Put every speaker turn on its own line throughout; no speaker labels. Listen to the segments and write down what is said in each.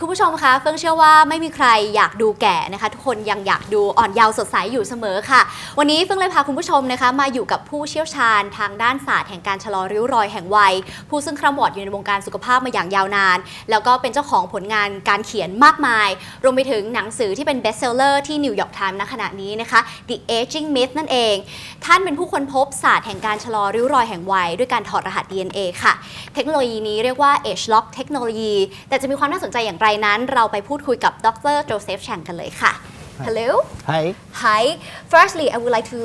คุณผู้ชมคะเฟิงเชื่อว่าไม่มีใครอยากดูแก่นะคะ ทุกคนยังอยากดูอ่อนเยาว์สดใสอยู่เสมอค่ะ วันนี้เฟิงเลยพาคุณผู้ชมนะคะ มาอยู่กับผู้เชี่ยวชาญทางด้านศาสตร์แห่งการชะลอริ้วรอยแห่งวัย ผู้ซึ่งคร่ำวอดอยู่ในวงการสุขภาพมาอย่างยาวนาน แล้วก็เป็นเจ้าของผลงานการเขียนมากมาย รวมไปถึงหนังสือที่เป็นเบสเซลเลอร์ที่นิวยอร์กไทม์ณขณะนี้นะคะ The Aging Myth นั่นเอง ท่านเป็นผู้ค้นพบศาสตร์แห่งการชะลอริ้วรอยแห่งวัยด้วยการถอดรหัส DNA ค่ะ เทคโนโลยีนี้เรียกว่า Age Lock เทคโนโลยี แต่จะมีความน่าสนใจอย่างไนั้น เราไปพูดคุยกับดรโจเซฟแชงกันเลยค่ะ Hello
Hi.
Hi Firstly I would like to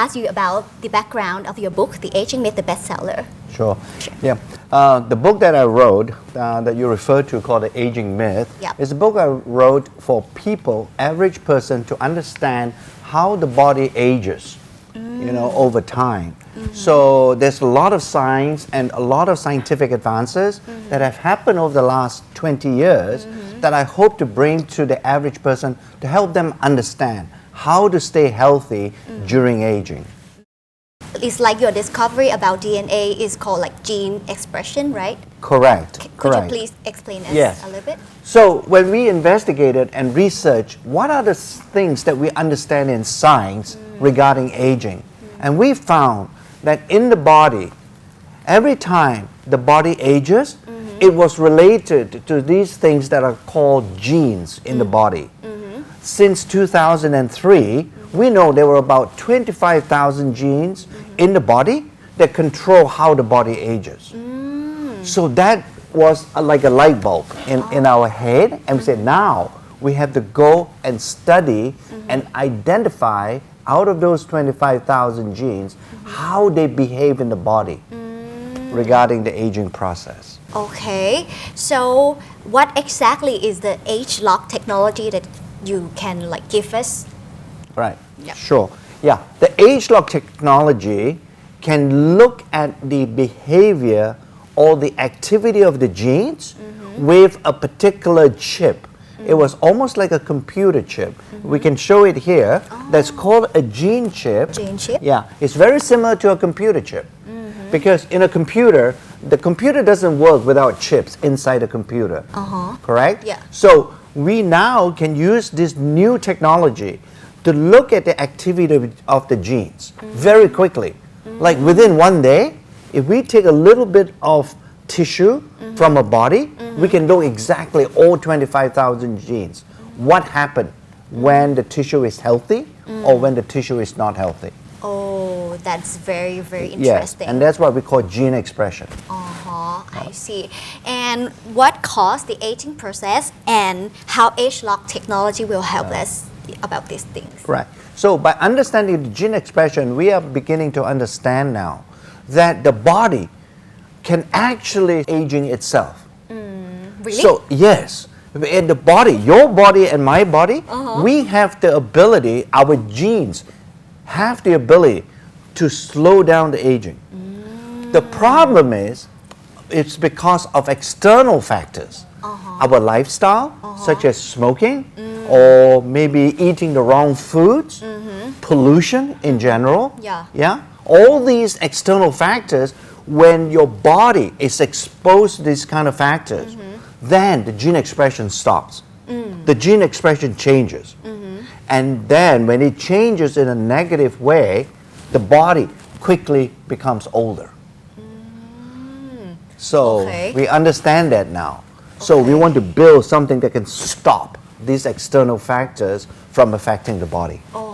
ask you about the background of your book The Aging Myth the bestseller
Sure. Yeah. Uh, the book that I wrote uh, that you referred to called The Aging Myth
Yep.
is a book I wrote for people, average person, to understand how the body ages, you know, over time. So there's a lot of science and a lot of scientific advances that have happened over the last 20 years that I hope to bring to the average person to help them understand how to stay healthy during aging.
It's like your discovery about DNA is called like gene expression right
Correct.
C- Could
Correct.
you please explain us
Yes.
a little bit
So when we investigated and researched what are the things that we understand in science regarding aging, and we found that in the body, every time the body ages, mm-hmm. it was related to these things that are called genes in the mm-hmm. body. Mm-hmm. Since 2003, we know there were about 25,000 genes in the body that control how the body ages. Mm. So that was a- like a light bulb in, in our head, and we said, now we have to go and study and identify out of those 25,000 genes how they behave in the body regarding the aging process.
Okay, so what exactly is the age lock technology that you can like give us?
Right.
Yeah.
Sure. Yeah. The age lock technology can look at the behavior or the activity of the genes mm-hmm. with a particular chip. It was almost like a computer chip. We can show it here. That's ah. called a gene chip.
Gene chip?
Yeah. It's very similar to a computer chip. Mm-hmm. Because in a computer, the computer doesn't work without chips inside a computer.
Uh-huh.
Correct?
Yeah.
So we now can use this new technology to look at the activity of- of the genes mm-hmm. very quickly. Like within one day, if we take a little bit of tissue from a body, we can know exactly all 25,000 genes. What happened when the tissue is healthy or when the tissue is not healthy.
Oh, that's very very
Yes,
interesting.
and that's what we call gene expression.
uh-huh, I see. And what caused the aging process and how age lock technology will help us about these things?
Right. So by understanding the gene expression, we are beginning to understand now that the body can actually aging itself.
Mm, really?
So yes, in the body, your body and my body, uh-huh. we have the ability. Our genes have the ability to slow down the aging. The mm. problem is, it's because of external factors. Uh-huh. Our lifestyle, uh-huh. such as smoking, mm. or maybe eating the wrong foods, mm-hmm. pollution in general.
Yeah.
Yeah. All these external factors, when your body is exposed to these kind of factors, then the gene expression stops. Mm. The gene expression changes. Mm-hmm. And then when it changes in a negative way, the body quickly becomes older. Mm. So
Okay.
we understand that now. So we want to build something that can stop these external factors from affecting the body.
Okay,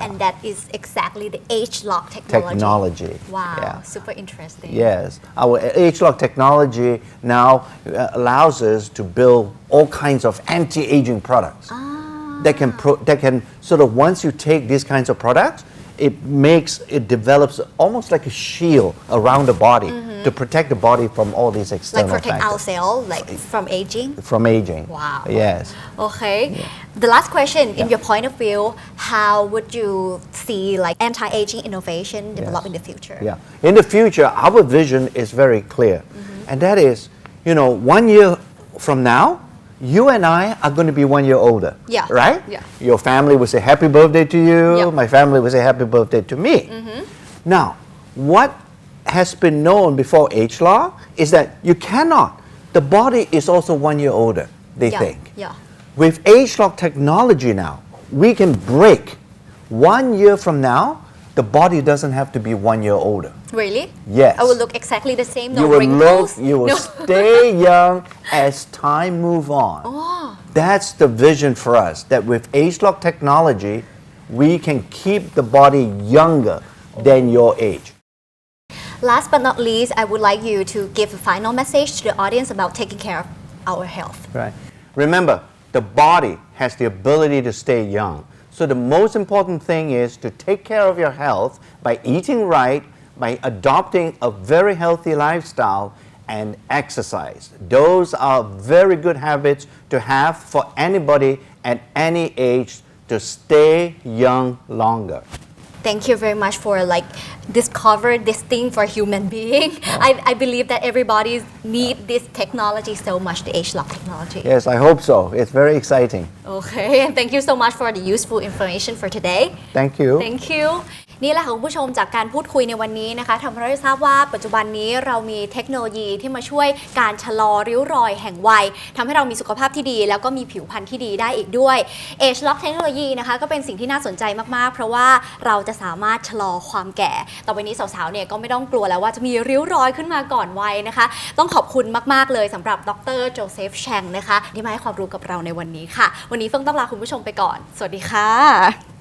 and that is exactly the age lock technology.
Technology.
Wow,
Yeah.
super interesting.
Yes, our age lock technology now uh, allows us to build all kinds of anti-aging products ah. that can pro- that can sort of once you take these kinds of products, it makes it develops almost like a shield around the body to protect the body from all these external Like
protect our
factors
cell, like from aging.
from aging.
Wow.
Yes.
Okay. The last question, in your point of view, how would you see like anti-aging innovation develop in the future?
Yeah. In the future, our vision is very clear. Mm-hmm. And that is, you know, one year from now, you and I are going to be one year older.
Yeah.
Right?
Yeah.
Your family will say happy birthday to you.
Yeah.
My family will say happy birthday to me. Mm-hmm. Now, what has been known before age law is that you cannot. The body is also one year older. they
Yeah,
think.
yeah.
With age lock technology now, we can break one year from now, the body doesn't have to be one year older.
Really?
Yes.
I will look exactly the same. No
you will look, you will
no.
stay young as time move on. Oh. That's the vision for us. That with age lock technology, we can keep the body younger than your age.
Last but not least, I would like you to give a final message to the audience about taking care of our health.
Right. Remember, the body has the ability to stay young. So the most important thing is to take care of your health by eating right, by adopting a very healthy lifestyle and exercise. Those are very good habits to have for anybody at any age to stay young longer.
Thank you very much for like discover this thing for human being. I, I believe that everybody need this technology so much, the age lock technology.
Yes, I hope so. It's very exciting.
Okay, and thank you so much for the useful information for today.
Thank you.
Thank you นี่แหละค่ะคุณผู้ชมจากการพูดคุยในวันนี้นะคะทำให้เราได้ทราบว่าปัจจุบันนี้เรามีเทคโนโลยีที่มาช่วยการชะลอริ้วรอยแห่งวัยทำให้เรามีสุขภาพที่ดี แล้วก็มีผิวพรรณที่ดีได้อีกด้วย Age Lock เทคโนโลยีนะคะก็เป็นสิ่งที่น่าสนใจมากๆ เพราะว่าเราจะสามารถชะลอความแก่ ต่อไปนี้สาวๆเนี่ยก็ไม่ต้องกลัวแล้วว่าจะมีริ้วรอยขึ้นมาก่อนวัยนะคะ ต้องขอบคุณมากๆเลยสำหรับดรโจเซฟแชงนะคะที่มาให้ความรู้กับเราในวันนี้ค่ะ วันนี้เฟิงต้องลาคุณผู้ชมไปก่อน สวัสดีค่ะ